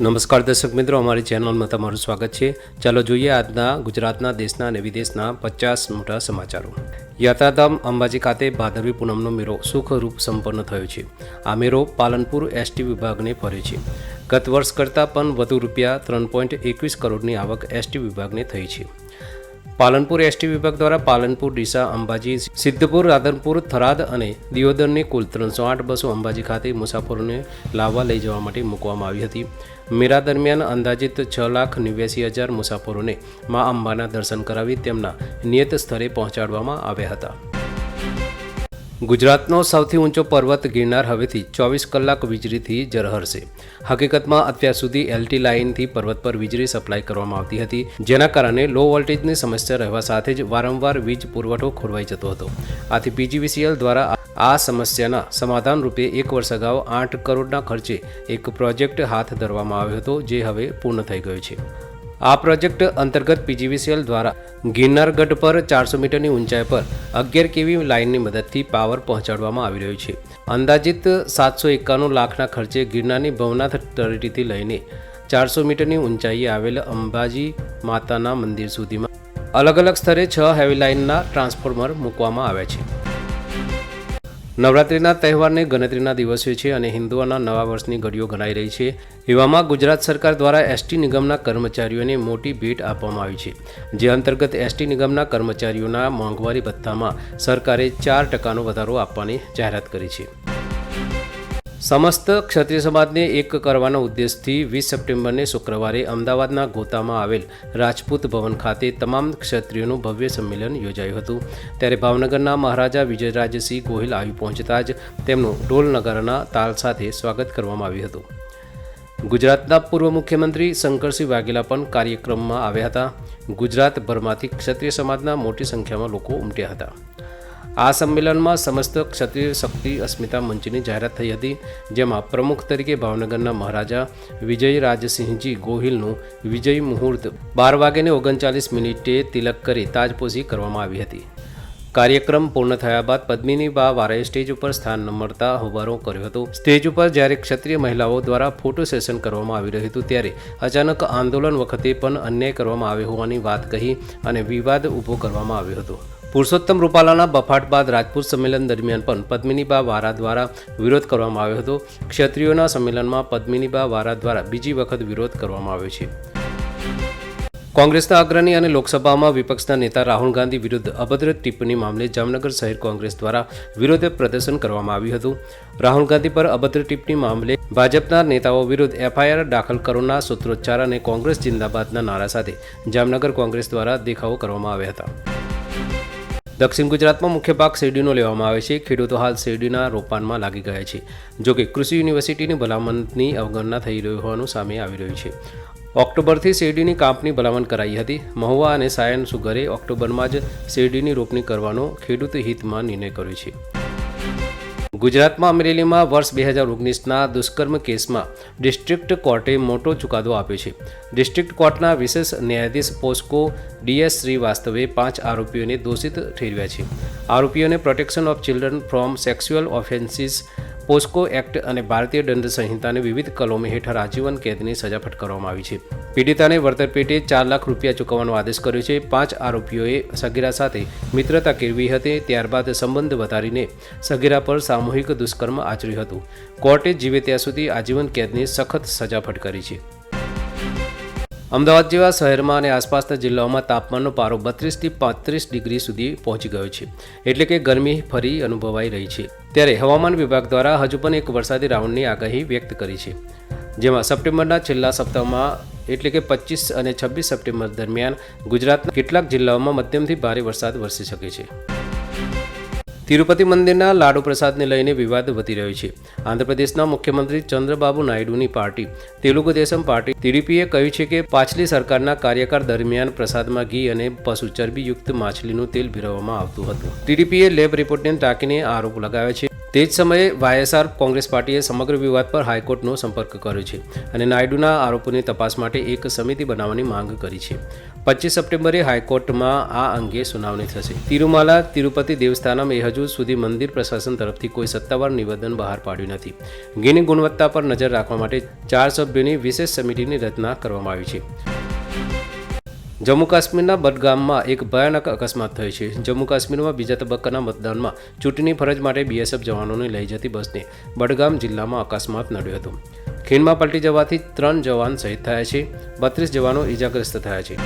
નમસ્કાર દર્શક મિત્રો, અમારી ચેનલમાં તમારું સ્વાગત છે. ચાલો જોઈએ આજના ગુજરાતના દેશના અને વિદેશના પચાસ મોટા સમાચારો. યાત્રાધામ અંબાજી ખાતે ભાદરવી પૂનમનો મેળો સુખરૂપ સંપન્ન થયો છે. આ મેળો પાલનપુર એસટી વિભાગને ફરે છે. ગત વર્ષ કરતાં પણ વધુ રૂપિયા ત્રણ પોઈન્ટ એકવીસ કરોડની આવક એસટી વિભાગને થઈ છે. પાલનપુર એસટી વિભાગ દ્વારા પાલનપુર, ડીસા, અંબાજી, સિદ્ધપુર, રાધનપુર, થરાદ અને દિયોદરની કુલ ત્રણસો આઠ બસો અંબાજી ખાતે મુસાફરોને લાવવા લઈ જવા માટે મૂકવામાં આવી હતી. મેળા દરમિયાન અંદાજિત છ લાખ નેવ્યાસી હજાર મુસાફરોને મા અંબાના દર્શન કરાવી તેમના નિયત સ્થળે પહોંચાડવામાં આવ્યા હતા. ગુજરાતનો સૌથી ઊંચો પર્વત ગિરનાર હવેથી ચોવીસ કલાક વીજળીથી ઝરહરશે. હકીકતમાં અત્યાર સુધી એલટી લાઇનથી પર્વત પર વીજળી સપ્લાય કરવામાં આવતી હતી, જેના કારણે લો વોલ્ટેજની સમસ્યા રહેવા સાથે જ વારંવાર વીજ પુરવઠો ખોરવાઈ જતો હતો. આથી પીજીવીસીએલ દ્વારા આ સમસ્યાના સમાધાન રૂપે એક વર્ષ અગાઉ આઠ કરોડના ખર્ચે એક પ્રોજેક્ટ હાથ ધરવામાં આવ્યો હતો, જે હવે પૂર્ણ થઈ ગયો છે. આ પ્રોજેક્ટ અંતર્ગત પીજીવીસીએલ દ્વારા ગિરનાર ગઢ પર ચારસો મીટરની ઊંચાઈ પર અગિયાર કેવી લાઇનની મદદથી પાવર પહોંચાડવામાં આવી રહ્યું છે. અંદાજિત સાતસો એકાણું લાખના ખર્ચે ગિરનારની ભવનાથ તળેટીથી લઈને ચારસો મીટરની ઊંચાઈએ આવેલ અંબાજી માતાના મંદિર સુધીમાં અલગ અલગ સ્તરે છ હેવી લાઇનના ટ્રાન્સફોર્મર મૂકવામાં આવ્યા છે. નવરાત્રિના તહેવારને ગણતરીના દિવસો છે અને હિન્દુઓના નવા વર્ષની ઘડીઓ ગણાઈ રહી છે. એવામાં ગુજરાત સરકાર દ્વારા એસટી નિગમના કર્મચારીઓને મોટી ભેટ આપવામાં આવી છે. જે અંતર્ગત એસટી નિગમના કર્મચારીઓના મોંઘવારી ભથ્થામાં સરકારે ચાર ટકાનો વધારો આપવાની જાહેરાત કરી છે. સમસ્ત ક્ષત્રિય સમાજને એક કરવાના ઉદ્દેશથી વીસ સપ્ટેમ્બરને શુક્રવારે અમદાવાદના ગોતામાં આવેલ રાજપૂત ભવન ખાતે તમામ ક્ષત્રિયોનું ભવ્ય સંમેલન યોજાયું હતું. ત્યારે ભાવનગરના મહારાજા વિજયરાજસિંહ ગોહિલ આવી પહોંચતા જ તેમનું ઢોલ નગારાના તાલ સાથે સ્વાગત કરવામાં આવ્યું હતું. ગુજરાતના પૂર્વ મુખ્યમંત્રી શંકરસિંહ વાઘેલા પણ કાર્યક્રમમાં આવ્યા હતા. ગુજરાતભરમાંથી ક્ષત્રિય સમાજના મોટી સંખ્યામાં લોકો ઉમટ્યા હતા. આ સંમેલનમાં સમસ્ત ક્ષત્રિય શક્તિ અસ્મિતા મંચની જાહેરાત થઈ હતી, જેમાં પ્રમુખ તરીકે ભાવનગરના મહારાજા વિજય રાજસિંહજી ગોહિલનું વિજય મુહૂર્ત બાર વાગ્યાને ઓગણચાલીસ મિનિટે તિલક કરી તાજપોશી કરવામાં આવી હતી. કાર્યક્રમ પૂર્ણ થયા બાદ પદ્મિની બા વારે સ્ટેજ ઉપર સ્થાન મળતા હોબારો કર્યો હતો. સ્ટેજ ઉપર જ્યારે ક્ષત્રિય મહિલાઓ દ્વારા ફોટો સેશન કરવામાં આવી રહ્યું હતું ત્યારે અચાનક આંદોલન વખતે પણ અન્યાય કરવામાં આવ્યો હોવાની વાત કહી અને વિવાદ ઊભો કરવામાં આવ્યો હતો. પુરુષોત્તમ રૂપાલાના બફાટ બાદ રાજપૂત સંમેલન દરમિયાન પણ પદ્મિનીબા વારા દ્વારા વિરોધ કરવામાં આવ્યો હતો. ક્ષત્રિયોના સંમેલનમાં પદ્મિનીબા વારા દ્વારા બીજી વખત વિરોધ કરવામાં આવ્યો છે. કોંગ્રેસના અગ્રણી અને લોકસભામાં વિપક્ષના નેતા રાહુલ ગાંધી વિરુદ્ધ અભદ્ર ટિપ્પણી મામલે જામનગર શહેર કોંગ્રેસ દ્વારા વિરોધ પ્રદર્શન કરવામાં આવ્યું હતું. રાહુલ ગાંધી પર અભદ્ર ટિપ્પણી મામલે ભાજપના નેતાઓ વિરુદ્ધ એફઆઈઆર દાખલ કરવાના સૂત્રોચ્ચાર અને કોંગ્રેસ જિંદાબાદના નારા સાથે જામનગર કોંગ્રેસ દ્વારા દેખાવો કરવામાં આવ્યા હતા. દક્ષિણ ગુજરાતમાં મુખ્ય પાક શેરડીનો લેવામાં આવે છે. ખેડૂતો હાલ શેરડીના રોપાણમાં લાગી ગયા છે. જો કે કૃષિ યુનિવર્સિટીની ભલામણની અવગણના થઈ રહી હોવાનું સામે આવી રહ્યું છે. ઓક્ટોબરથી શેરડીની કાપની ભલામણ કરાઈ હતી. મહુવા અને સાયન સુગરે ઓક્ટોબરમાં જ શેરડીની રોપણી કરવાનો ખેડૂત હિતમાં નિર્ણય કર્યો છે. ગુજરાતમાં અમરેલીમાં વર્ષ બે હજાર ઓગણીસના દુષ્કર્મ કેસમાં ડિસ્ટ્રિક્ટ કોર્ટે મોટો ચુકાદો આપ્યો છે. ડિસ્ટ્રિક્ટ કોર્ટના વિશેષ ન્યાયાધીશ પોસ્કો ડીએસ શ્રીવાસ્તવે પાંચ આરોપીઓને દોષિત ઠેરવ્યા છે. આરોપીઓને protection of children from sexual offences POCSO act અને ભારતીય દંડ સંહિતાની વિવિધ કલમો હેઠળ આજીવન કેદની સજા ફટકારવામાં આવી છે. પીડિતાને વળતર પેટે ચાર લાખ રૂપિયા ચૂકવવાનો આદેશ કર્યો છે. પાંચ આરોપીઓએ સગીરા સાથે મિત્રતા કેળવી હતી. ત્યારબાદ સંબંધ વધારીને સગીરા પર સામૂહિક દુષ્કર્મ આચર્યું હતું. કોર્ટે જીવે ત્યાં સુધી આજીવન કેદની સખત સજા ફટકારી છે. અમદાવાદ જેવા શહેરમાં અને આસપાસના જિલ્લાઓમાં તાપમાનનો પારો બત્રીસથી પાંત્રીસ ડિગ્રી સુધી પહોંચી ગયો છે. એટલે કે ગરમી ફરી અનુભવાઈ રહી છે. ત્યારે હવામાન વિભાગ દ્વારા હજુ પણ એક વરસાદી રાઉન્ડની આગાહી વ્યક્ત કરી છે. જેમાં સપ્ટેમ્બરના છેલ્લા સપ્તાહમાં એટલે કે પચીસ અને છવ્વીસ સપ્ટેમ્બર દરમિયાન ગુજરાતના કેટલાક જિલ્લાઓમાં મધ્યમથી ભારે વરસાદ વરસી શકે છે. તિરુપતિ મંદિરના લાડુ પ્રસાદને લઈને વિવાદ વધી રહ્યો છે. આંધ્રપ્રદેશના મુખ્યમંત્રી ચંદ્રબાબુ નાયડુની પાર્ટી. તેલુગુ દેશમ પાર્ટી ટીડીપીએ કહ્યું છે કે પાછલી સરકારના કાર્યકાળ દરમિયાન પ્રસાદમાં ઘી અને પશુ ચરબીયુક્ત માછલીનું તેલ ભેરવવામાં આવતું હતું. ટીડીપીએ લેબ રિપોર્ટને ટાંકીને આરોપ લગાવ્યો છે. તે જ સમયે વાયએસઆર કોંગ્રેસ પાર્ટીએ સમગ્ર વિવાદ પર હાઈકોર્ટનો સંપર્ક કર્યો છે અને નાયડુના આરોપોની તપાસ માટે એક સમિતિ બનાવવાની માંગ કરી છે. પચીસ સપ્ટેમ્બરે હાઈકોર્ટમાં આ અંગે સુનાવણી થશે. તિરુમાલા તિરુપતિ દેવસ્થાનમ એ હજુ સુધી મંદિર પ્રશાસન તરફથી કોઈ સત્તાવાર નિવેદન બહાર પાડ્યું નથી. ઘીની ગુણવત્તા પર નજર રાખવા માટે ચાર સભ્યોની વિશેષ સમિતિની રચના કરવામાં આવી છે. જમ્મુ કાશ્મીરના બડગામમાં એક ભયાનક અકસ્માત થયો છે. જમ્મુ કાશ્મીરમાં બીજા તબક્કાના મતદાનમાં ચૂંટણી ફરજ માટે બીએસએફ જવાનોને લઈ જતી બસને બડગામ જિલ્લામાં અકસ્માત નડ્યો હતો. ખીણમાં પલટી જવાથી ત્રણ જવાન શહીદ થયા છે. બત્રીસ જવાનો ઇજાગ્રસ્ત થયા છે.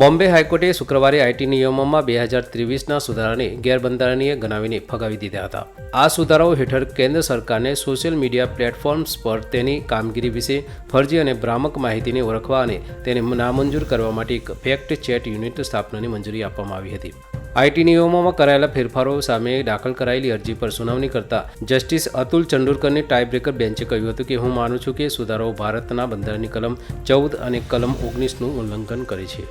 બોમ્બે હાઈકોર્ટે શુક્રવારે આઈટી નિયમોમાં બે હજાર ત્રેવીસના સુધારાને ગેરબંધારણીય ગણાવીને ફગાવી દીધા હતા. આ સુધારાઓ હેઠળ કેન્દ્ર સરકારને સોશિયલ મીડિયા પ્લેટફોર્મ્સ પર તેની કામગીરી વિશે ફરજી અને ભ્રામક માહિતીને ઓળખવા અને તેને નામંજૂર કરવા માટે એક ફેક્ટ ચેટ યુનિટ સ્થાપનાની મંજૂરી આપવામાં આવી હતી. આઈટી નિયમોમાં કરાયેલા ફેરફારો સામે દાખલ કરાયેલી અરજી પર સુનાવણી કરતા જસ્ટિસ અતુલ ચંડુરકરની ટાઈબ્રેકર બેન્ચે કહ્યું હતું કે, હું માનું છું કે સુધારાઓ ભારતના બંધારણની કલમ ચૌદ અને કલમ ઓગણીસનું ઉલ્લંઘન કરે છે.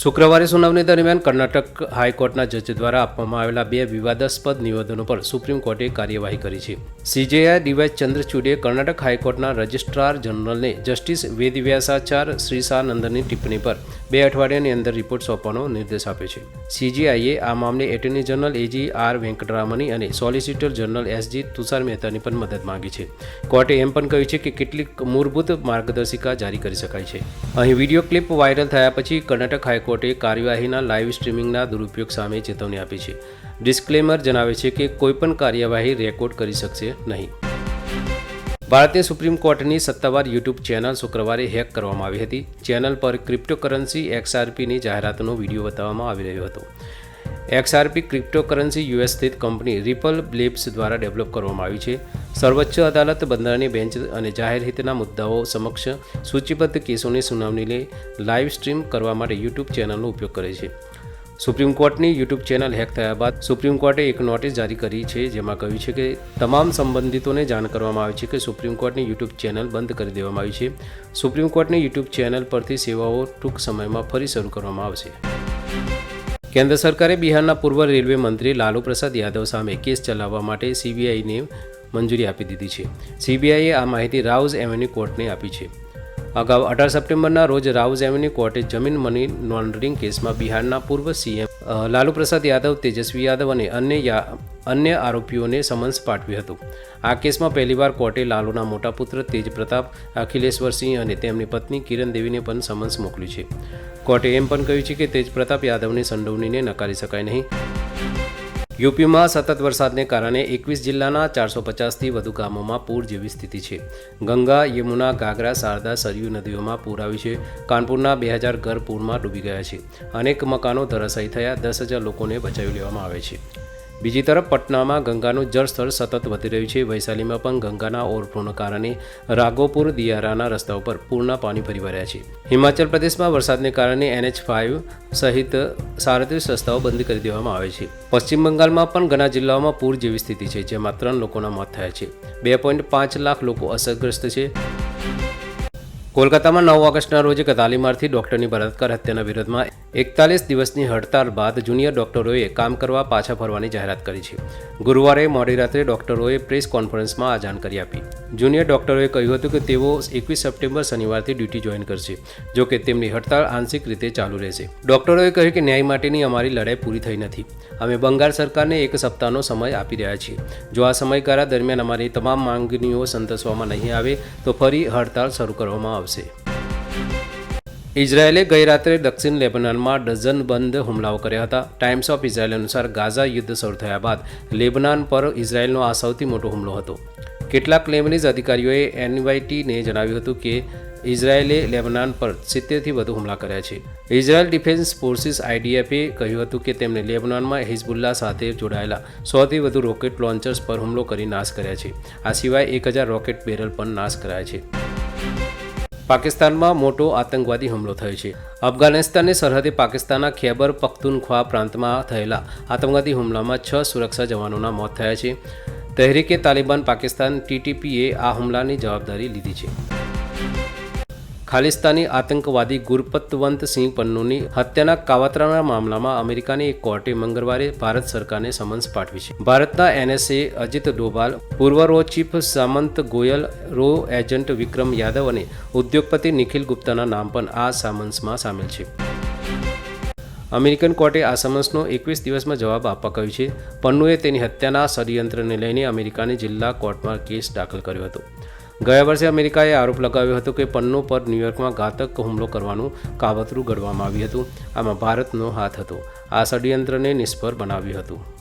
શુક્રવારે સુનાવણી દરમિયાન કર્ણાટક હાઈકોર્ટના જજ દ્વારા આપવામાં આવેલા બે વિવાદાસ્પદ નિવેદનો પર સુપ્રીમ કોર્ટે કાર્યવાહી કરી છે. સીજેઆઈ ડીવાય ચંદ્રચૂડે કર્ણાટક હાઈકોર્ટના રજિસ્ટ્રાર જનરલને જસ્ટિસ વેદવ્યાસાચાર શ્રીસાનંદની ટિપ્પણી પર બે અઠવાડિયાની અંદર રિપોર્ટ સોંપવાનો નિર્દેશ આપ્યો છે. સીજીઆઈએ આ મામલે attorney general AG R Venkataramani અને સોલિસિટર જનરલ એસજી તુષાર મહેતાની પણ મદદ માંગી છે. કોર્ટે એમ પણ કહ્યું છે કે કેટલીક મૂળભૂત માર્ગદર્શિકા જારી કરી શકાય છે. અહીં વીડિયો ક્લિપ વાયરલ થયા પછી કર્ણાટક હાઈકોર્ટે કાર્યવાહીના લાઇવ સ્ટ્રીમિંગના દુરુપયોગ સામે ચેતવણી આપી છે. ડિસ્ક્લેમર જણાવે છે કે કોઈપણ કાર્યવાહી રેકોર્ડ કરી શકશે નહીં. ભારતીય સુપ્રીમ કોર્ટની સત્તાવાર યુટ્યુબ ચેનલ શુક્રવારે હેક કરવામાં આવી હતી. ચેનલ પર ક્રિપ્ટોકરન્સી એક્સઆરપીની જાહેરાતનો વીડિયો બતાવવામાં આવી રહ્યો હતો. એક્સઆરપી ક્રિપ્ટોકરન્સી યુએસ સ્થિત કંપની રિપલ બ્લિપ્સ દ્વારા ડેવલપ કરવામાં આવી છે. સર્વોચ્ચ અદાલત બંધારણની બેન્ચ અને જાહેર હિતના મુદ્દાઓ સમક્ષ સૂચિબદ્ધ કેસોની સુનાવણીને લાઇવ સ્ટ્રીમ કરવા માટે યુટ્યુબ ચેનલનો ઉપયોગ કરે છે. સુપ્રીમ કોર્ટની યુટ્યુબ ચેનલ હેક થયા બાદ સુપ્રીમ કોર્ટે એક નોટિસ જારી કરી છે, જેમાં કહ્યું છે કે તમામ સંબંધિતોને જાણ કરવામાં આવી છે કે સુપ્રીમ કોર્ટની યુટ્યુબ ચેનલ બંધ કરી દેવામાં આવી છે. સુપ્રીમ કોર્ટની યુટ્યુબ ચેનલ પરથી સેવાઓ ટૂંક સમયમાં ફરી શરૂ કરવામાં આવશે. કેન્દ્ર સરકારે બિહારના પૂર્વ રેલવે મંત્રી લાલુ પ્રસાદ યાદવ સામે કેસ ચલાવવા માટે સીબીઆઈને મંજૂરી આપી દીધી છે. સીબીઆઈએ આ માહિતી રાઉઝ એવન્યુ કોર્ટને આપી છે. અગાઉ અઢાર સપ્ટેમ્બરના રોજ રાઉઝ એવન્યુ કોર્ટે જમીન મની લોન્ડરિંગ કેસમાં બિહારના પૂર્વ સીએમ લાલુ પ્રસાદ યાદવ, તેજસ્વી યાદવ અને અન્ય અન્ય આરોપીઓને સમન્સ પાઠવ્યું હતું. આ કેસમાં પહેલીવાર કોર્ટે લાલુના મોટા પુત્ર તેજ પ્રતાપ અખિલેશ્વરસિંહ અને તેમની પત્ની કિરણ દેવીને પણ સમન્સ મોકલ્યું છે. કોર્ટે એમ પણ કહ્યું છે કે તેજ પ્રતાપ યાદવની સંડોવણીને નકારી શકાય નહીં. યુપીમાં સતત વરસાદને કારણે એકવીસ જિલ્લાના ચારસો પચાસથી વધુ ગામોમાં પૂર જેવી સ્થિતિ છે. ગંગા, યમુના ઘાઘરા શારદા સરયુ નદીઓમાં પૂર આવ્યું છે. કાનપુરના બે હજાર ઘર પૂરમાં ડૂબી ગયા છે. અનેક મકાનો ધરાશાયી થયા, દસ હજાર લોકોને બચાવી લેવામાં આવે છે. બીજી તરફ પટનામાં ગંગાનું જળસ્તર સતત વધી રહ્યું છે. વૈશાલીમાં પણ ગંગાના ઓવરફ્લોના કારણે રાઘોપુર, દિયારાના રસ્તાઓ પર પૂરના પાણી ભરી વળ્યા છે. હિમાચલ પ્રદેશમાં વરસાદને કારણે એનએચ ફાઇવ સહિત સાડત્રીસ રસ્તાઓ બંધ કરી દેવામાં આવે છે. પશ્ચિમ બંગાળમાં પણ ઘણા જિલ્લાઓમાં પૂર જેવી સ્થિતિ છે, જેમાં ત્રણ લોકોના મોત થયા છે. બે પોઈન્ટ પાંચ લાખ લોકો અસરગ્રસ્ત છે. કોલકાતામાં નવ ઓગસ્ટના રોજ એક ડોક્ટરની બળાત્કાર હત્યાના વિરોધમાં એકતાલીસ દિવસની હડતાળ બાદ જુનિયર ડોક્ટરોએ કામ કરવા પાછા ફરવાની જાહેરાત કરી છે. ગુરુવારે મોડી રાત્રે ડોક્ટરોએ પ્રેસ કોન્ફરન્સમાં આ જાણકારી આપી. જુનિયર ડોક્ટરોએ કહ્યું હતું કે તેઓ એકવીસ સપ્ટેમ્બર શનિવારથી ડ્યુટી જોઈન કરશે, જો કે તેમની હડતાળ આંશિક રીતે ચાલુ રહેશે. ડોક્ટરોએ કહ્યું કે ન્યાય માટેની અમારી લડાઈ પૂરી થઈ નથી. અમે બંગાળ સરકારને એક સપ્તાહનો સમય આપી રહ્યા છીએ. જો આ સમયગાળા દરમિયાન અમારી તમામ માંગણીઓ સંતોષવામાં નહીં આવે, તો ફરી હડતાળ શરૂ કરવામાં આવશે. ઇઝરાયેલે ગઈ રાત્રે દક્ષિણ લેબનાનમાં ડઝનબંધ હુમલાઓ કર્યા હતા. ટાઈમ્સ ઓફ ઇઝરાયેલ અનુસાર ગાઝા યુદ્ધ શરૂ થયા બાદ લેબનાન પર ઇઝરાયેલનો આ સૌથી મોટો હુમલો હતો. કેટલાક લેબનીઝ અધિકારીઓએ એનવાયટીને જણાવ્યું હતું કે, ઇઝરાયેલે લેબનાન પર સિત્તેરથી વધુ હુમલા કર્યા છે. ઇઝરાયેલ ડિફેન્સ ફોર્સિસ આઈડીએફે કહ્યું હતું કે, તેમણે લેબનાનમાં હિઝબુલ્લા સાથે જોડાયેલા સોથી વધુ રોકેટ લોન્ચર્સ પર હુમલો કરી નાશ કર્યા છે. આ સિવાય એક હજાર રોકેટ બેરલ પણ નાશ કરાયા છે. પાકિસ્તાનમાં મોટો આતંકવાદી હુમલો થયો છે. અફઘાનિસ્તાનની સરહદે પાકિસ્તાનના ખેબર પખ્તુનખ્વા પ્રાંતમાં થયેલા આતંકવાદી હુમલામાં છ સુરક્ષા જવાનોના મોત થયા છે. તહેરીકે તાલિબાન પાકિસ્તાન ટીટીપીએ આ હુમલાની જવાબદારી લીધી છે. ખાલિસ્તાની આતંકવાદી ગુરપતવંત સિંહ પન્નુની હત્યાના કાવતરાના મામલામાં અમેરિકાની એક કોર્ટે મંગળવારે ભારત સરકારને સમન્સ પાઠવી છે. ભારતના એનએસએ અજીત ડોભાલ, પૂર્વ રો ચીફ સામંત ગોયલ, રો એજન્ટ વિક્રમ યાદવ અને ઉદ્યોગપતિ નિખિલ ગુપ્તાના નામ પણ આ સામન્સમાં સામેલ છે. અમેરિકન કોર્ટે આ સમન્સનો એકવીસ દિવસમાં જવાબ આપવા કહ્યું છે. પન્નુએ તેની હત્યાના ષડયંત્રને લઈને અમેરિકાની જિલ્લા કોર્ટમાં કેસ દાખલ કર્યો હતો. ગયા વર્ષે અમેરિકાએ આરોપ લગાવ્યો હતો કે પન્નો પર ન્યૂયોર્કમાં ઘાતક હુમલો કરવાનું કાવતરું ઘડવામાં આવ્યું હતું. આમાં ભારતનો હાથ હતો. આ ષડયંત્રને નિષ્ફળ બનાવ્યું હતું.